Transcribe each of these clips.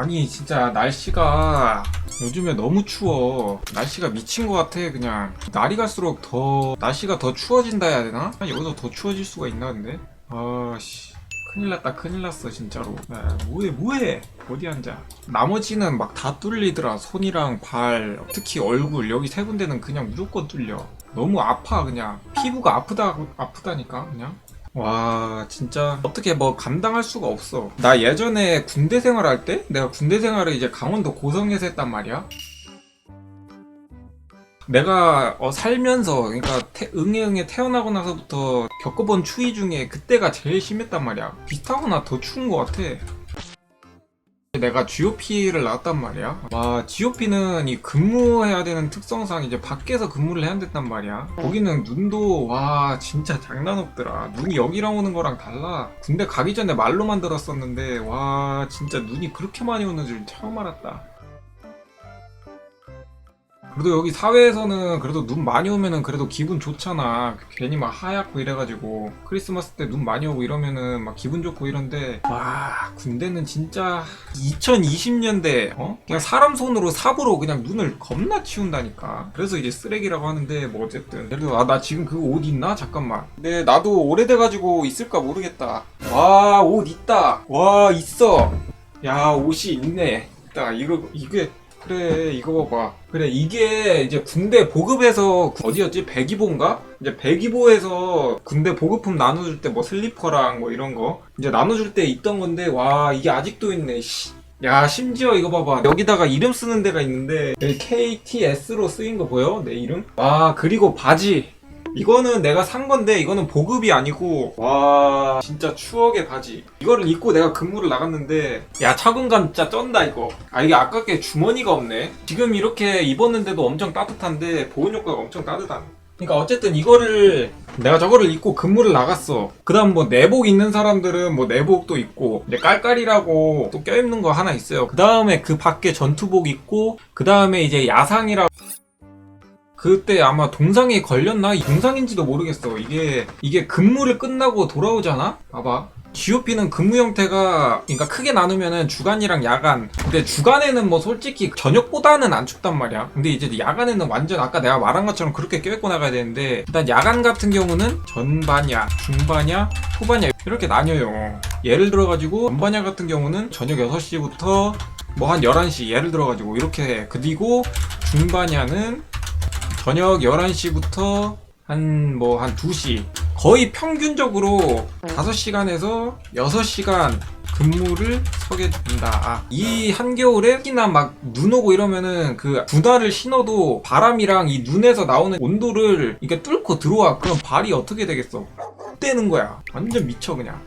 아니 진짜 날씨가 요즘에 너무 추워. 날씨가 미친 것 같아 그냥. 날이 갈수록 더 날씨가 더 추워진다 해야 되나? 여기서 더 추워질 수가 있나 근데? 아씨. 큰일 났다 큰일 났어 진짜로. 야, 뭐해 뭐해? 어디 앉아? 나머지는 막 다 뚫리더라. 손이랑 발 특히 얼굴. 여기 세 군데는 그냥 무조건 뚫려. 너무 아파 그냥. 피부가 아프다 아프다니까 그냥 와 진짜. 어떻게 뭐 감당할 수가 없어. 나 예전에 군대 생활할 때 내가 군대 생활을 이제 강원도 고성에서 했단 말이야. 내가 어, 살면서 그러니까 태- 응애응애 태어나고 나서부터 겪어본 추위 중에 그때가 제일 심했단 말이야. 비슷하거나 더 추운 것 같아 내가 GOP를 나왔단 말이야. 와, GOP는 이 근무해야 되는 특성상 이제 밖에서 근무를 해야 된단 말이야. 거기는 눈도, 와, 진짜 장난 없더라. 눈이 여기랑 오는 거랑 달라. 군대 가기 전에 말로만 들었었는데, 와, 진짜 눈이 그렇게 많이 오는 줄 처음 알았다. 그래도 여기 사회에서는 그래도 눈 많이 오면은 그래도 기분 좋잖아. 괜히 막 하얗고 이래가지고 크리스마스 때 눈 많이 오고 이러면은 막 기분 좋고 이런데 와 군대는 진짜 2020년대 어 그냥 사람 손으로 삽으로 그냥 눈을 겁나 치운다니까. 그래서 이제 쓰레기라고 하는데 뭐 어쨌든 그래도 아 나 지금 그 옷 있나 잠깐만. 근데 나도 오래돼가지고 있을까 모르겠다. 와 옷 있다. 와 있어. 야 옷이 있네. 있다 이거 이게 그래 이거 봐봐. 그래 이게 이제 군대 보급에서 어디였지? 백이보인가? 이제 백이보에서 군대 보급품 나눠줄 때 뭐 슬리퍼랑 뭐 이런 거 이제 나눠줄 때 있던 건데 와 이게 아직도 있네 씨. 야 심지어 이거 봐봐. 여기다가 이름 쓰는 데가 있는데 KTS로 쓰인 거 보여? 내 이름? 와 그리고 바지 이거는 내가 산 건데 이거는 보급이 아니고 와 진짜 추억의 바지 이거를 입고 내가 근무를 나갔는데 야 착용감 진짜 쩐다 이거 아 이게 아깝게 주머니가 없네 지금 이렇게 입었는데도 엄청 따뜻한데 보온 효과가 엄청 따뜻하네 그러니까 어쨌든 이거를 내가 저거를 입고 근무를 나갔어. 그다음 뭐 내복 입는 사람들은 뭐 내복도 입고 이제 깔깔이라고 또 껴입는 거 하나 있어요. 그다음에 그 밖에 전투복 입고 그다음에 이제 야상이라고 그때 아마 동상에 걸렸나? 동상인지도 모르겠어. 이게 이게 근무를 끝나고 돌아오잖아. 봐봐. GOP는 근무 형태가 그러니까 크게 나누면은 주간이랑 야간. 근데 주간에는 뭐 솔직히 저녁보다는 안 춥단 말이야. 근데 이제 야간에는 완전 아까 내가 말한 것처럼 그렇게 껴입고 나가야 되는데 일단 야간 같은 경우는 전반야, 중반야, 후반야 이렇게 나뉘어요. 예를 들어 가지고 전반야 같은 경우는 저녁 6시부터 뭐 한 11시 예를 들어 가지고 이렇게 해. 그리고 중반야는 저녁 11시부터 한 뭐 한 2시 거의 평균적으로 5시간에서 6시간 근무를 서게 된다. 아, 이 한겨울에 특히나 막 눈 오고 이러면은 그 분화를 신어도 바람이랑 이 눈에서 나오는 온도를 이게 뚫고 들어와. 그럼 발이 어떻게 되겠어? 떼는 거야. 완전 미쳐 그냥.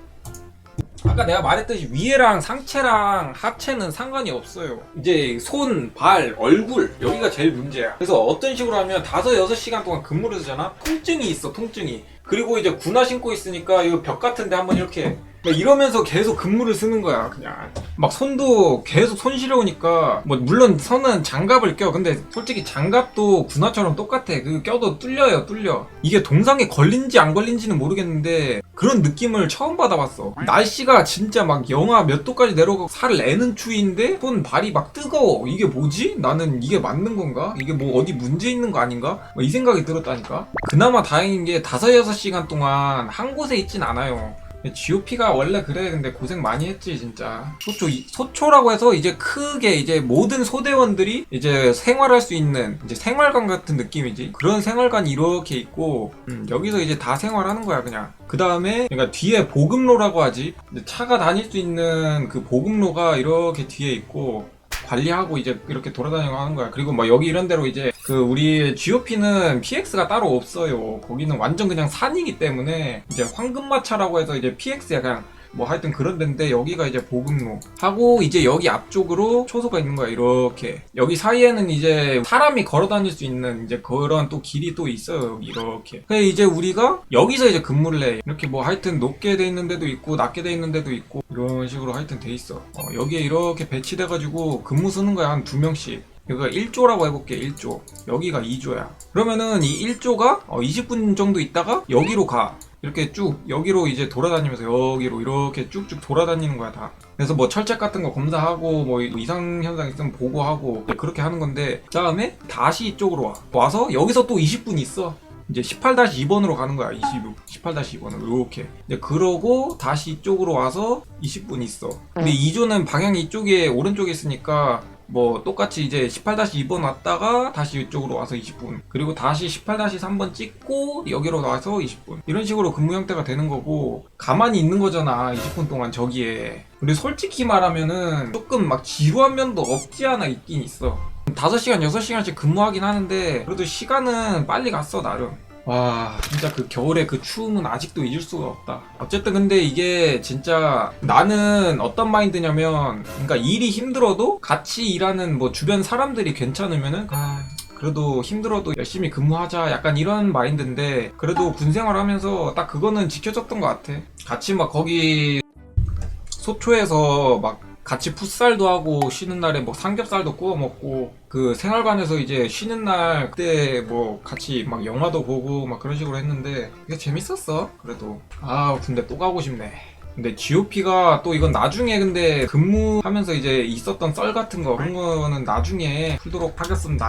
아까 내가 말했듯이 위에랑 상체랑 하체는 상관이 없어요. 이제 손, 발, 얼굴 여기가 제일 문제야. 그래서 어떤 식으로 하면 다섯 여섯 시간 동안 근무를 하잖아. 통증이 있어, 통증이. 그리고 이제 군화 신고 있으니까 이 벽 같은데 한번 이렇게 막 이러면서 계속 근무를 쓰는 거야 그냥. 막 손도 계속 손 시려우니까 뭐 물론 선은 장갑을 껴. 근데 솔직히 장갑도 군화처럼 똑같아. 그 껴도 뚫려요 뚫려. 이게 동상에 걸린지 안 걸린지는 모르겠는데 그런 느낌을 처음 받아봤어. 날씨가 진짜 막 영하 몇 도까지 내려가고 살을 내는 추위인데 손 발이 막 뜨거워. 이게 뭐지? 나는 이게 맞는 건가? 이게 뭐 어디 문제 있는 거 아닌가? 뭐이 생각이 들었다니까. 그나마 다행인 게 다섯 여섯 시간 동안 한 곳에 있진 않아요 GOP가 원래 그래. 근데 고생 많이 했지 진짜. 소초 이- 소초라고 해서 이제 크게 이제 모든 소대원들이 이제 생활할 수 있는 이제 생활관 같은 느낌이지. 그런 생활관이 이렇게 있고 음, 여기서 이제 다 생활하는 거야 그냥. 그 다음에 그러니까 뒤에 보급로라고 하지. 차가 다닐 수 있는 그 보급로가 이렇게 뒤에 있고 관리하고 이제 이렇게 돌아다니고 하는 거야. 그리고 뭐 여기 이런 데로 이제 그 우리 GOP는 PX가 따로 없어요. 거기는 완전 그냥 산이기 때문에 이제 황금마차라고 해서 이제 PX야 그냥 뭐 하여튼 그런 데인데 여기가 이제 보급로. 하고 이제 여기 앞쪽으로 초소가 있는 거야 이렇게. 여기 사이에는 이제 사람이 걸어 다닐 수 있는 이제 그런 또 길이 또 있어요 여기 이렇게. 그래 이제 우리가 여기서 이제 근무를 해. 이렇게 뭐 하여튼 높게 돼 있는 데도 있고 낮게 돼 있는 데도 있고 이런 식으로 하여튼 돼 있어. 어, 여기에 이렇게 배치돼 가지고 근무 쓰는 거야 한 두 명씩. 여기가 1조라고 해볼게 1조. 여기가 2조야. 그러면은 이 1조가 어, 20분 정도 있다가 여기로 가 이렇게 쭉 여기로 이제 돌아다니면서 여기로 이렇게 쭉쭉 돌아다니는 거야 다. 그래서 뭐 철책 같은 거 검사하고 뭐 이상 현상 있으면 보고하고 그렇게 하는 건데 그 다음에 다시 이쪽으로 와. 와서 여기서 또 20분 있어. 이제 18-2번으로 가는 거야. 26, 18-2번으로 이렇게. 이제 그러고 다시 이쪽으로 와서 20분 있어. 근데 이조는 방향이 이쪽에 오른쪽에 있으니까 뭐 똑같이 이제 18-2번 왔다가 다시 이쪽으로 와서 20분. 그리고 다시 18-3번 찍고 여기로 와서 20분. 이런 식으로 근무 형태가 되는 거고 가만히 있는 거잖아 20분 동안 저기에. 근데 솔직히 말하면은 조금 막 지루한 면도 없지 않아 있긴 있어. 5시간 6시간씩 근무하긴 하는데 그래도 시간은 빨리 갔어 나름 와 진짜 그 겨울에 그 추움은 아직도 잊을 수가 없다. 어쨌든 근데 이게 진짜 나는 어떤 마인드냐면 그러니까 일이 힘들어도 같이 일하는 뭐 주변 사람들이 괜찮으면은 아 그래도 힘들어도 열심히 근무하자. 약간 이런 마인드인데 그래도 군 생활하면서 딱 그거는 지켜졌던 것 같아. 같이 막 거기 소초에서 막 같이 풋살도 하고 쉬는 날에 뭐 삼겹살도 구워 먹고 그 생활관에서 이제 쉬는 날 그때 뭐 같이 막 영화도 보고 막 그런 식으로 했는데 이게 재밌었어 그래도. 아 근데 또 가고 싶네. 근데 GOP가 또 이건 나중에 근데 근무하면서 이제 있었던 썰 같은 거 그런 거는 나중에 풀도록 하겠습니다